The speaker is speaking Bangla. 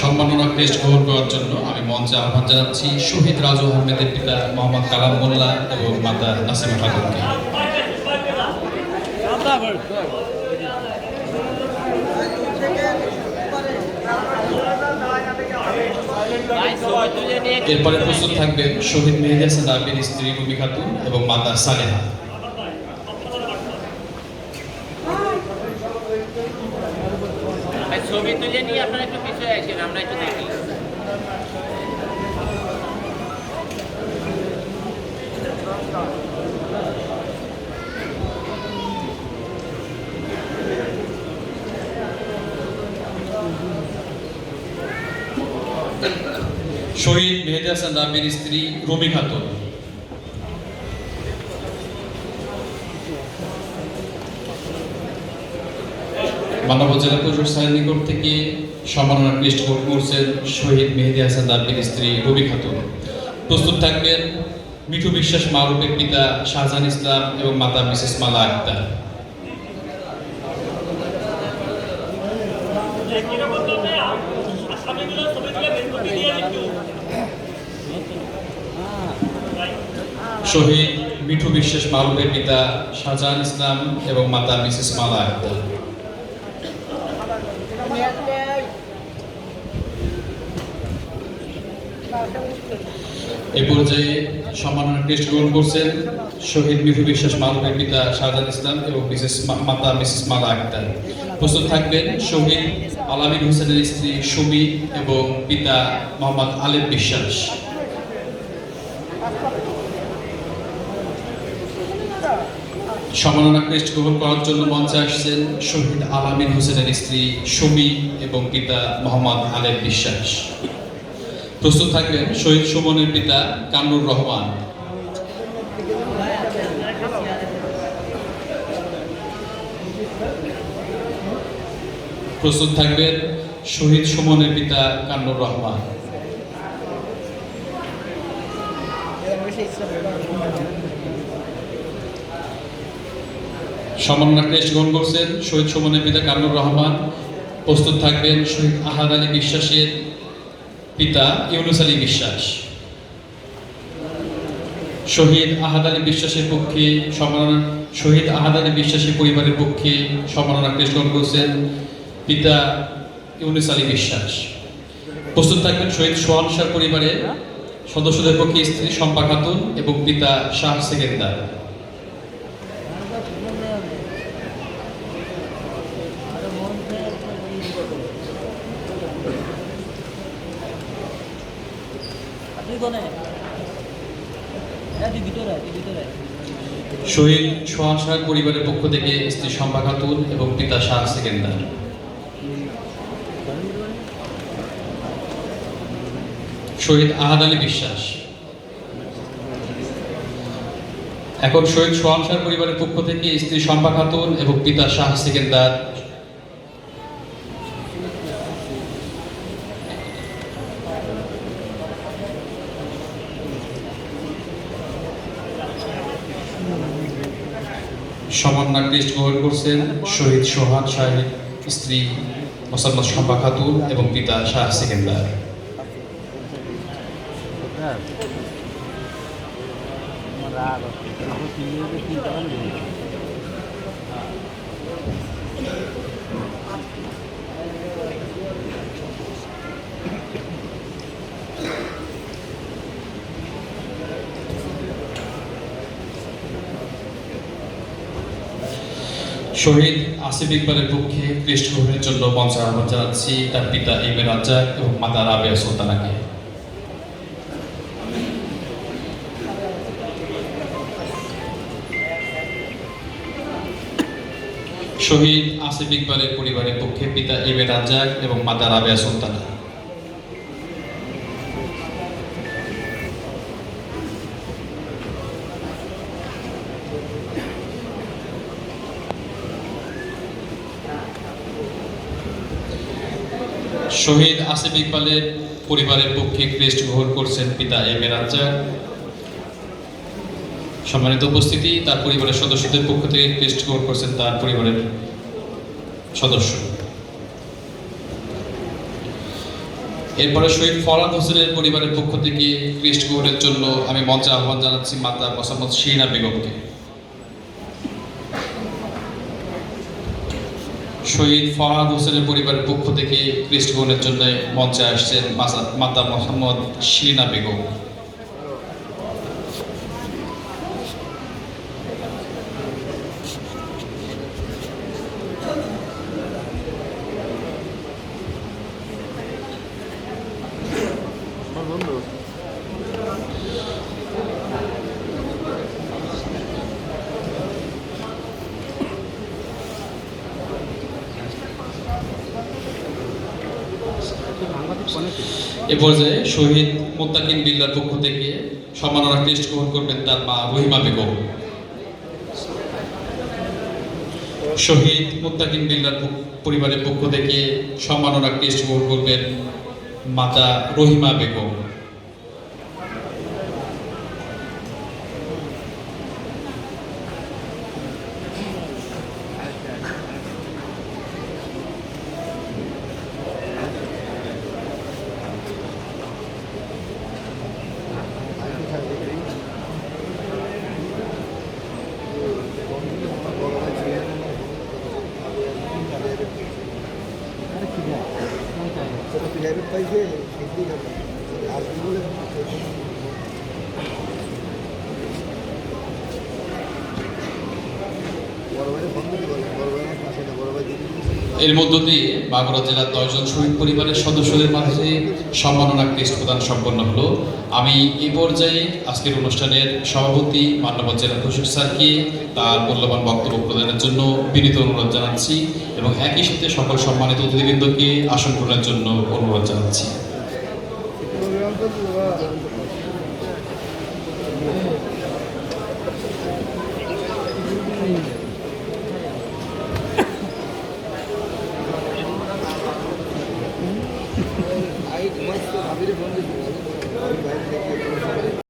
সম্মাননা ক্রেস্ট গ্রহণ করার জন্য আমি মঞ্চে আহ্বান জানাচ্ছি শহীদ রাজু আহমেদের পিতা মোহাম্মদ কালাম মোল্লা এবং মাতা নাসিমা খাতুনকে এরপরে প্রস্তুত থাকবেন শহীদ মেহেদি হাসান স্ত্রী রুবি খাতুন এবং মাতা সালেহা। ছবি তুলে নিয়ে আপনারা একটু পিছিয়ে আসেন, আমরা একটু দেখি। শহীদ মেহেদি হাসান আবির স্ত্রী রুবি খাতুন। মানব জেলা প্রশাসক স্যারের নিকট থেকে সম্মাননা গ্রহণ করছেন শহীদ মেহেদি হাসান আবির স্ত্রী রবি খাতুন। প্রস্তুত থাকবেন মিঠু বিশ্বাস মারুফের পিতা শাহজাহান ইসলাম এবং মাতা মিসেস মালা আক্তার। শহীদ মিঠু বিশ্বাস মারুফের পিতা শাহজাহান ইসলাম এবং মাতা মিসেস মালা আক্তার। এ পর্যায়ে সম্মাননা টেস্ট গ্রহণ করছেন শহীদ মিঠু বিশ্বাস পিতা শাহজাহান ইসলাম এবং মিসেস মাতা মিসেস মালা আক্তার। প্রস্তুত থাকবেন শহীদ আলামিন হোসেনের স্ত্রী সুমি এবং পিতা মোহাম্মদ বিশ্বাস। সম্মাননা গ্রহণ করার জন্য মঞ্চে আসছেন শহীদ আলামিন হোসেনের স্ত্রী সুমি এবং পিতা মোহাম্মদ আলেম বিশ্বাস। প্রস্তুত থাকবেন শহীদ সুমনের পিতা কামরুর রহমান। প্রস্তুত থাকবেন শহীদ সুমনের পিতা কামরুর রহমান। সম্মাননা ক্রেস্ট গ্রহণ করছেন শহীদ সুমনের পিতা কামরুর রহমান। প্রস্তুত থাকবেন শহীদ আহাদ আলী বিশ্বাসের পিতা ইউনুস আলী বিশ্বাস। শহীদ আহাদ আলী বিশ্বাসের পক্ষে সম্মাননা শহীদ আহাদ আলী বিশ্বাসের পরিবারের পক্ষে সম্মাননা ক্রেস্ট গ্রহণ করছেন পিতা ইউনুস আলী বিশ্বাস। প্রস্তুত থাকবেন শহীদ সোহান শাহ পরিবারের সদস্যদের পক্ষে স্ত্রী শম্পা খাতুন এবং পিতা শাহ সেকেন্দার। শহীদ সোহান পরিবারের পক্ষ থেকে স্ত্রী শম্পা খাতুন এবং পিতা শাহ সেকেন্দার। শহীদ আহাদ আলী বিশ্বাস। এখন শহীদ সোহান পরিবারের পক্ষ থেকে স্ত্রী শম্পা খাতুন এবং পিতা শাহ সেকেন্দার সমন্বয় টেস্ট গ্রহণ করছেন শহীদ সোহান সাহেব, স্ত্রী মোসাম্মদ শম্পা খাতুন এবং পিতা শাহ সেকেন্দার। শহীদ আসিফ ইকবালের পক্ষে ক্রেস্ট গ্রহণের জন্য মঞ্চ আহ্বান জানাচ্ছি তার পিতা এম এ রাজ্জাক এবং মাতা রাবেয়া সুলতানাকে। শহীদ আসিফ ইকবালের পরিবারের পক্ষে পিতা এম এ রাজ্জাক এবং মাতা রাবেয়া সুলতানা। শহীদ আসিফ ইকবালের পরিবারের পক্ষে ক্রেস্ট গ্রহণ করছেন পিতা এম এ রাজ্জাক। সম্মানিত উপস্থিতি, তার পরিবারের সদস্যদের পক্ষ থেকে ক্রেস্ট গ্রহণ করছেন তার পরিবারের সদস্য। এরপরে শহীদ ফরাদ হোসেনের পরিবারের পক্ষ থেকে ক্রিস্ট গ্রহণের জন্য আমি মঞ্চে আহ্বান জানাচ্ছি মাতা মোসাম্মদ শিরিনা বেগমকে। শহীদ ফরহাদ হোসেনের পরিবারের পক্ষ থেকে ক্রিস্ট জন্য মঞ্চে আসছেন মাতা মোহাম্মদ শিরিনা বেগম। এ পর্যায়ে শহীদ মোত্তাকিন বিল্লার পক্ষ থেকে সম্মাননা টেস্ট গ্রহণ করবেন তার মা রহিমা বেগম। শহীদ মোত্তাকিন বিল্লার পরিবারের পক্ষ থেকে সম্মাননা টেস্ট গ্রহণ করবেন মাতা রহিমা বেগম। जैविक पैसे खेती का এর মধ্য দিয়ে মাগুরা জেলার দশজন শহীদ পরিবারের সদস্যদের মাঝে সম্মাননা ক্রিস্ট প্রদান সম্পন্ন হলো। আমি এই পর্যায়ে আজকের অনুষ্ঠানের সভাপতি মান্যবর জেলা প্রশাসক স্যারকে তার মূল্যবান বক্তব্য প্রদানের জন্য বিনীত অনুরোধ জানাচ্ছি এবং একই সাথে সকল সম্মানিত অতিথিবৃন্দকে আসন গ্রহণের জন্য অনুরোধ জানাচ্ছি।